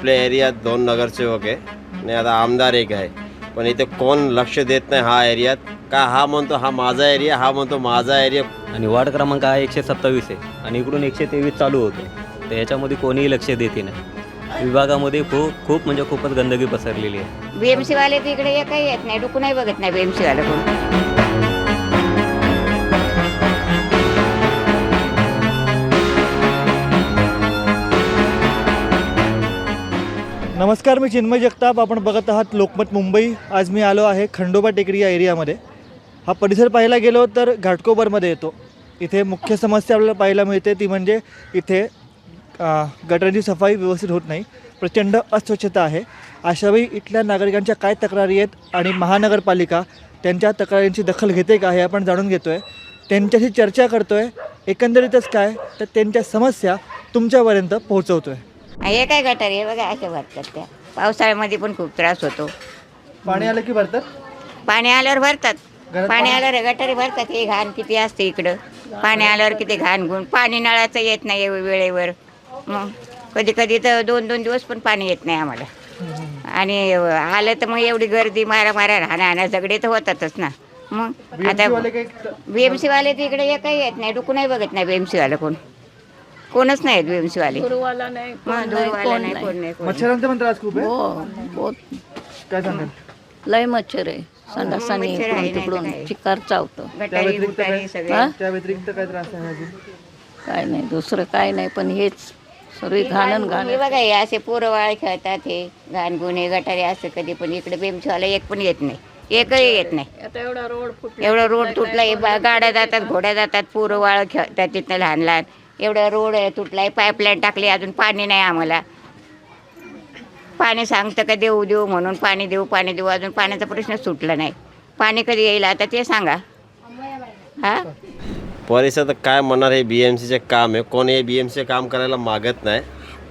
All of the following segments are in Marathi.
आपल्या एरियात दोन नगरसेवक आहे. आणि आता आमदार एक आहे. पण इथे कोण लक्ष देत नाही हा एरियात का हा म्हणतो हा माझा एरिया हा म्हणतो माझा एरिया आणि वार्ड क्रमांक हा एकशे सत्तावीस आहे. आणि इकडून एकशे तेवीस चालू होतो. तर याच्यामध्ये कोणीही लक्ष देते नाही. विभागामध्ये खूप खूप म्हणजे खूपच गंदगी पसरलेली आहे. बीएमसी वाले तर इकडे एकही येत नाही डुकूनही बघत नाही बीएमसी वाले कोण. नमस्कार मी चिन्मय जगताप. आपण बघत आहात लोकमत मुंबई. आज मी आलो आहे खंडोबा टेकडी या एरियामध्ये हा परिसर पाहायला गेलो तर घाटकोबरमध्ये येतो. इथे मुख्य समस्या आपल्याला पाहायला मिळते ती म्हणजे इथे अ, गटारांची सफाई व्यवस्थित होत नाही. प्रचंड अस्वच्छता आहे. अशावेळी इथल्या नागरिकांच्या काय तक्रारी आहेत आणि महानगरपालिका त्यांच्या तक्रारींची दखल घेते का हे आपण जाणून घेतो आहे त्यांच्याशी चर्चा करतो आहे एकंदरीतच काय? तर त्यांच्या समस्या तुमच्यापर्यंत पोहोचवतो आहे हे काय गटार आहे बघा असे भरतात त्या. पावसाळ्यामध्ये पण खूप त्रास होतो. पाणी आलं की भरतात? पाणी आल्यावर भरतात. पाणी आल्यावर गटारी भरतात. हे घाण किती असते इकडं. पाणी आल्यावर किती घाण गुण. पाणी नळाचं येत नाही वेळेवर. मग कधी कधी तर दोन दोन दिवस पण पाणी येत नाही आम्हाला. आणि आलं तर मग एवढी गर्दी मारा मारा राहण्या आणा झगडे तर होतातच ना. मग आता BMC वाले काही बीएमसी वाले तर इकडे एकही येत नाही डुकूनही बघत नाही बीएमसी वाले कोण. कोणच नाही दूरवाला कोण मग नाही, दूरवाला कोण नाही नाही. कोण नाही कोण नाही. मच्छरांचा पण त्रास खूप आहे? हो बहुत. काय सांगाल? लय मच्छर आहे. संडासाने मच्छर आहे, इकडून नाही तर तिकडून काय. चिकार चावतं. त्या गटारी व्यतिरिक्त गुटारी काय? सगळे. हा? त्या व्यतिरिक्त काय त्रास आहे अजून? काय नाही दुसरं काय नाही पण हेच. सर्व घाणन घाण हे बघा हे असे पोरवाळे खेळतात हे. घाण गुन्हे गटारे असं कधी पण इकडे बेमचीवाला एक पण येत नाही. एकही येत नाही. आता एवढा रोड फुटला. एवढं रोड तुटलाय बा- गाड्या जातात घोड्या जातात पोरं वाळ खेळतात तिथनं लहान लहान. एवढं रोड आहे, तुटलाय पाईपलाईन टाकली अजून पाणी नाही आम्हाला. पाणी सांगतं का देऊ देऊ म्हणून पाणी देऊ पाणी देऊ अजून पाण्याचा प्रश्न सुटला नाही. पाणी कधी येईल आता ते सांगा. हा? परिसरात काय म्हणणार हे बी एम सीचे काम आहे. कोण हे बी एम सीचे काम करायला मागत नाही.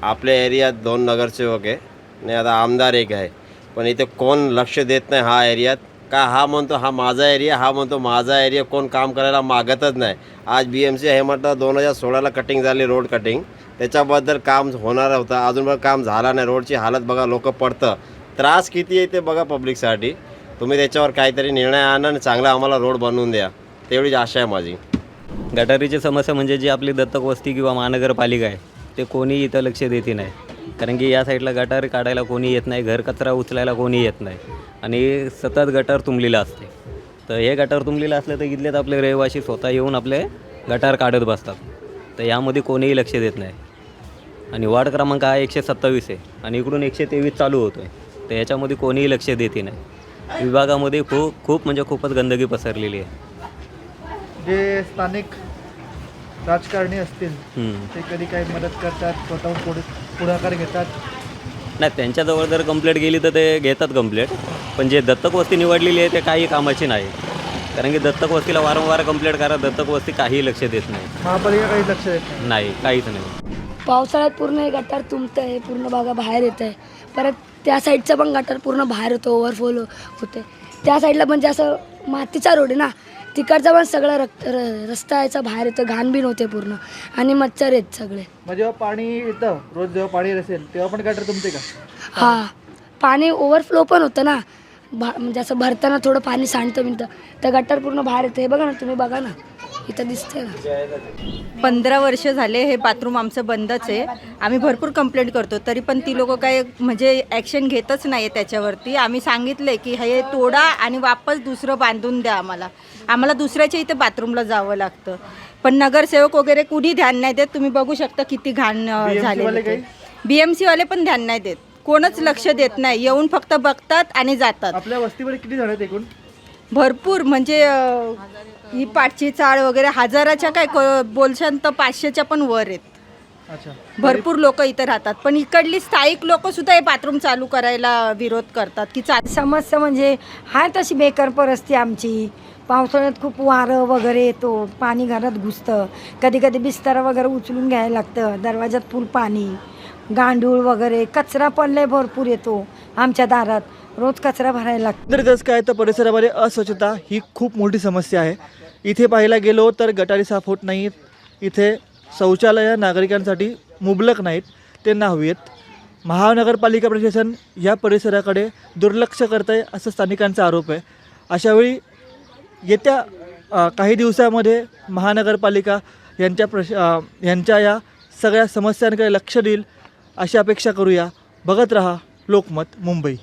आपल्या एरियात दोन नगरसेवक आहे. नाही आता आमदार एक आहे. पण इथे कोण लक्ष देत नाही हा एरियात? का हा म्हणतो हा माझा एरिया हा म्हणतो माझा एरिया कोण काम करायला मागतच नाही. आज बी एम सी हे म्हटलं दोन हजार सोळाला कटिंग झाली रोड कटिंग त्याच्याबद्दल काम होणार होतं. अजून पण काम झाला नाही. रोडची हालत बघा लोक पडतं. त्रास किती आहे ते बघा पब्लिकसाठी तुम्ही त्याच्यावर काहीतरी निर्णय आणा आणि चांगला आम्हाला रोड बनवून द्या. तेवढीच आशा आहे माझी. गटारीची समस्या म्हणजे जी आपली दत्तक वस्ती किंवा महानगरपालिका आहे ते कोणी इथं लक्ष देते नाही. कारण की या साईडला गटार काढायला कोणी येत नाही घर कचरा उचलायला कोणी येत नाही आणि सतत गटार तुंबलेलं असते. तर हे गटार तुंबलेलं असलं तर इथलेच आपले रहिवासी स्वतः येऊन आपले गटार काढत बसतात. तर यामध्ये कोणीही लक्ष देत नाही. आणि वार्ड क्रमांक हा एकशे सत्तावीस आहे आणि इकडून एकशे तेवीस चालू होतो आहे तर याच्यामध्ये कोणीही लक्ष देते नाही. विभागामध्ये खूप खूप म्हणजे खूपच गंदगी पसरलेली आहे. जे स्थानिक राजकारणी असतील हम्म. ते कधी काही मदत करतात स्वतःहून पुढे पुढाकार घेतात? नाही त्यांच्याजवळ जर कंप्लेंट गेली तर ते घेतात कंप्लेंट पण जे दत्तक वस्ती निवडलेली आहे ते काही कामाची नाही. कारण की दत्तक वस्तीला वारंवार कंप्लेंट करा दत्तक वस्ती काही लक्ष देत नाही. महापालिका काही लक्ष देत नाही? नाही काहीच नाही. पावसाळ्यात पूर्ण हे गटार तुंबतं आहे पूर्ण बागा बाहेर येत आहे परत त्या साईडचं पण गटार पूर्ण बाहेर होतो ओव्हरफ्लो होते. त्या साईडला म्हणजे असं मातीचा रोड आहे ना तिकडचा पण सगळा रक्त र- रस्ता याचा बाहेर येतो घाण बिन होते पूर्ण. आणि मच्छर आहेत सगळे. मग जेव्हा पाणी येतं रोज जेव्हा पाणी असेल तेव्हा पण गटर तुमचे का? हा. पाणी ओव्हरफ्लो पण होतं ना. भा म्हणजे असं भरताना थोडं पाणी सांडतं बिनतं तर गटार पूर्ण बाहेर येतं. हे बघा ना तुम्ही बघा ना. इथं दिसतंय ना. पंधरा वर्ष झाले हे बाथरूम आमचं बंदच आहे. आम्ही भरपूर कंप्लेंट करतो तरी पण ती लोक काय म्हणजे ॲक्शन घेतच नाही आहे त्याच्यावरती. आम्ही सांगितले की हे तोडा आणि वापस दुसरं बांधून द्या आम्हाला. आम्हाला दुसऱ्याच्या इथे बाथरूमला जावं लागतं. पण नगरसेवक वगैरे कुणी ध्यान नाही देत. तुम्ही बघू शकता किती घाण झाले? बी एम सीवाले पण ध्यान नाही देत. कोणच लक्ष देत नाही. येऊन फक्त बघतात आणि जातात. आपल्या वस्तीवर किती आहेत एकूण? भरपूर. म्हणजे ही पाठची चाळ वगैरे हजाराच्या काय क- बोलशान तर पाचशेच्या पण वर आहेत. अच्छा. भरपूर लोक इथे राहतात. पण इकडली स्थायिक लोक सुद्धा हे बाथरूम चालू करायला विरोध करतात की चा समस्या म्हणजे आहे तशी बेकार परिस्थिती आमची. पावसाळ्यात खूप वारं वगैरे येतो पाणी घरात घुसतं. कधी कधी बिस्तारा वगैरे उचलून घ्यायला लागतं दरवाजात फुल पाणी गांडूळ वगैरे कचरा पण लय भरपूर येतो आमच्या दारात. रोज कचरा भरायला लागतो. एकंदरीतच काय तर परिसरामध्ये अस्वच्छता ही खूप मोठी समस्या आहे. इथे पाहायला गेलो तर गटारी साफ होत नाहीत. इथे शौचालय नागरिकांसाठी मुबलक नाहीत. ते हवी आहेत महानगरपालिका प्रशासन या परिसराकडे दुर्लक्ष करत आहे असं स्थानिकांचा आरोप आहे. अशावेळी येत्या काही दिवसामध्ये महानगरपालिका यांच्या प्रश यांच्या या सगळ्या समस्यांकडे लक्ष देईल अशी अपेक्षा करूया. बघत रहा लोकमत मुंबई.